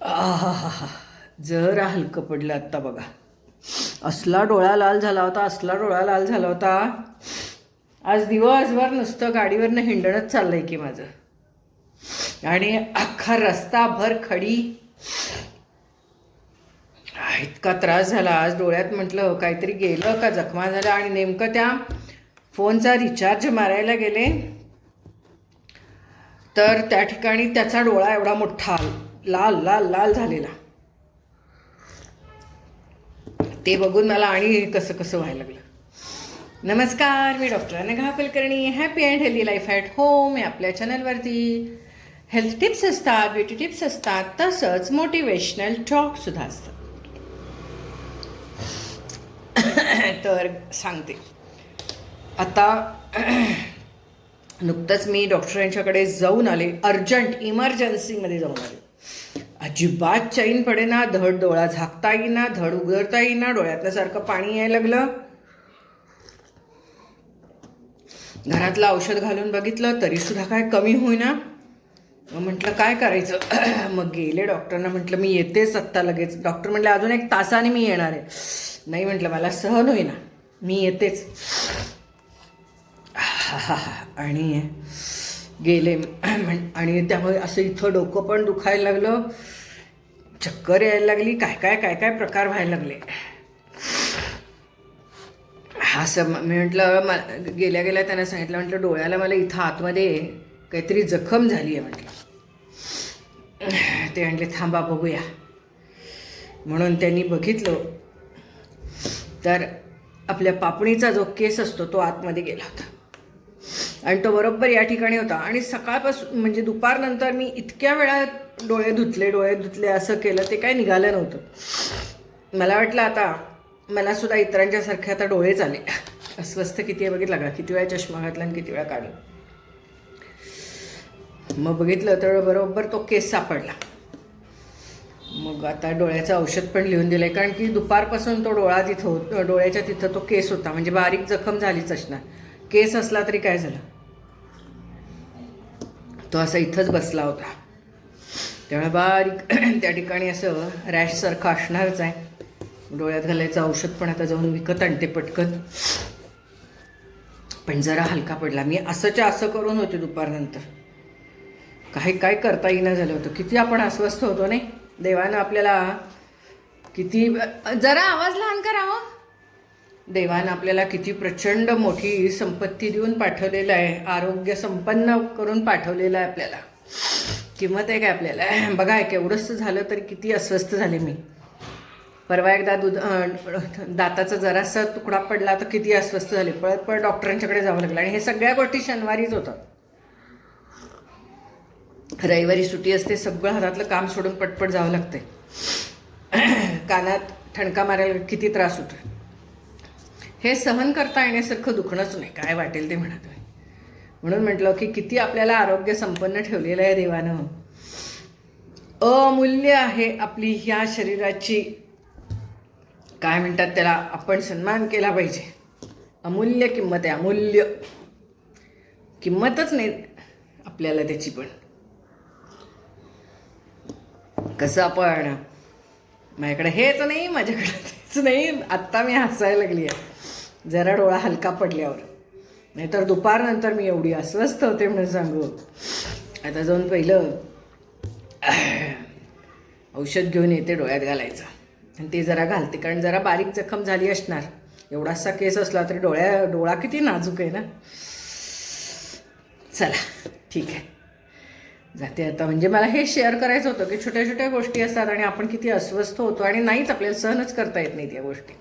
आहाहाहा. जरा हलकं पडलं आत्ता बघा. असला डोळा लाल झाला होता असला डोळा लाल झाला होता. आज दिवसभर नुसतं गाडीवरनं हिंडणच चाललंय की माझं. आणि अख्खा रस्ता भर खडी. इतका त्रास झाला. आज डोळ्यात म्हटलं काहीतरी गेलं का? जखमा झाला. आणि नेमकं त्या फोनचा रिचार्ज मारायला गेले. तर त्या ठिकाणी त्याचा डोळा एवढा मोठा लाल लाल लाल झालेला. ते बघून मला आणि कसं कसं व्हायला लागलं. नमस्कार मी doctor Anagha Kulkarni happy and healthy life at home या आपल्या चॅनलवरती हेल्थ टिप्स असतात ब्युटी टिप्स असतात तसंच मोटिवेशनल टॉकसुद्धा असतात. तर सांगते. आता नुकतंच मी डॉक्टरांच्याकडे जाऊन आले. अर्जंट इमर्जन्सीमध्ये जाऊन आले. अजिबात चैन पडे ना धड डोळा झाकता येईना धड उघडता येईना डोळ्यातलं सारखं पाणी यायला लागलं. घरातलं औषध घालून बघितलं तरी सुद्धा काय कमी होईना. मग म्हटलं काय करायचं? मग गेले डॉक्टरना म्हटलं मी येतेच आत्ता लगेच. डॉक्टर म्हटलं अजून एक तासाने मी येणार आहे. नाही म्हटलं मला सहन होईना. मी येतेच. हा हा हा आणि गेले. म्हण- आणि त्यामुळे असं इथं डोकं पण दुखायला लागलं. चक्कर यायला लागली. काय काय काय काय प्रकार व्हायला लागले. हा सम मी म्हटलं म गेल्या गेल्या त्यांना सांगितलं म्हटलं डोळ्याला मला इथं आतमध्ये काहीतरी जखम झाली आहे म्हटलं. ते म्हटले थांबा बघूया. म्हणून त्यांनी बघितलं. तर आपल्या पापणीचा जो केस असतो तो आतमध्ये गेला होता. आणि तो बरोबर या ठिकाणी होता. आणि सकाळपासून म्हणजे दुपारनंतर मी इतक्या वेळा डोळे धुतले डोळे धुतले असं केलं ते काय निघालं नव्हतं. मला वाटलं आता मला सुद्धा आता डोळेच आले अस्वस्थ किती आहे बघितलं का? किती वेळा चष्मा घातला आणि किती वेळा काढला. मग बघितलं तर बरोबर तो केस सापडला. मग आता डोळ्याचं औषध पण लिहून दिलं आहे कारण की दुपारपासून तो डोळा तिथं होत डोळ्याच्या तिथं तो केस होता. म्हणजे बारीक जखम झालीच असणार केस असला तरी काय झालं? तो असा इथंच बसला होता. त्यामुळे बारीक त्या ठिकाणी असं रॅशसारखं असणारच आहे. डोळ्यात घालायचं औषध पण आता जाऊन विकत आणते पटकन. पण जरा हलका पडला. मी असंच्या असं करून होते दुपारनंतर. काही काय करता येईना झालं होतं. किती आपण अस्वस्थ होतो नाही? देवानं आपल्याला किती जरा आवाज लहान करावं हो. देवानं आपल्याला किती प्रचंड मोठी संपत्ती देऊन पाठवलेलं आहे. आरोग्य संपन्न करून पाठवलेलं आहे आपल्याला. किंमत आहे काय आपल्याला? बघा एवढंच झालं तरी किती अस्वस्थ झाले मी. परवा एकदा दूध दाताचा जरासा तुकडा पडला तर किती अस्वस्थ झाले. पळत पळत डॉक्टरांच्याकडे जावं लागलं. आणि हे सगळ्या गोष्टी शनिवारीच होतात. रविवारी सुट्टी असते सगळं हातातलं काम सोडून पटपट जावं लागतंय. कानात ठणका मारायला किती त्रास होतो हे सहन करता येण्यासारखं दुखणंच नाही. काय वाटेल ते म्हणा तुम्ही. म्हणून म्हटलं की किती आपल्याला आरोग्य संपन्न ठेवलेलं आहे देवानं. अमूल्य आहे आपली ह्या शरीराची. काय म्हणतात त्याला? आपण सन्मान केला पाहिजे. अमूल्य किंमत आहे अमूल्य. किंमतच नाही आपल्याला त्याची पण. कसं आपण? माझ्याकडे हेच नाही माझ्याकडे तेच नाही. आत्ता मी हसायला लागली आहे जरा डोळा हलका पडल्यावर. नाहीतर दुपारनंतर मी एवढी अस्वस्थ होते म्हणून सांगू. आता जाऊन पहिलं औषध घेऊन येते डोळ्यात घालायचं. आणि ते जरा घालते कारण जरा बारीक जखम झाली असणार. एवढासा केस असला तरी डोळ्या डोळा किती नाजूक आहे ना? चला ठीक आहे. जाते आता. म्हणजे मला हे शेअर करायचं होतं की छोट्या छोट्या गोष्टी असतात आणि आपण किती अस्वस्थ होतो आणि नाहीच आपल्याला सहनच करता येत नाही त्या गोष्टी.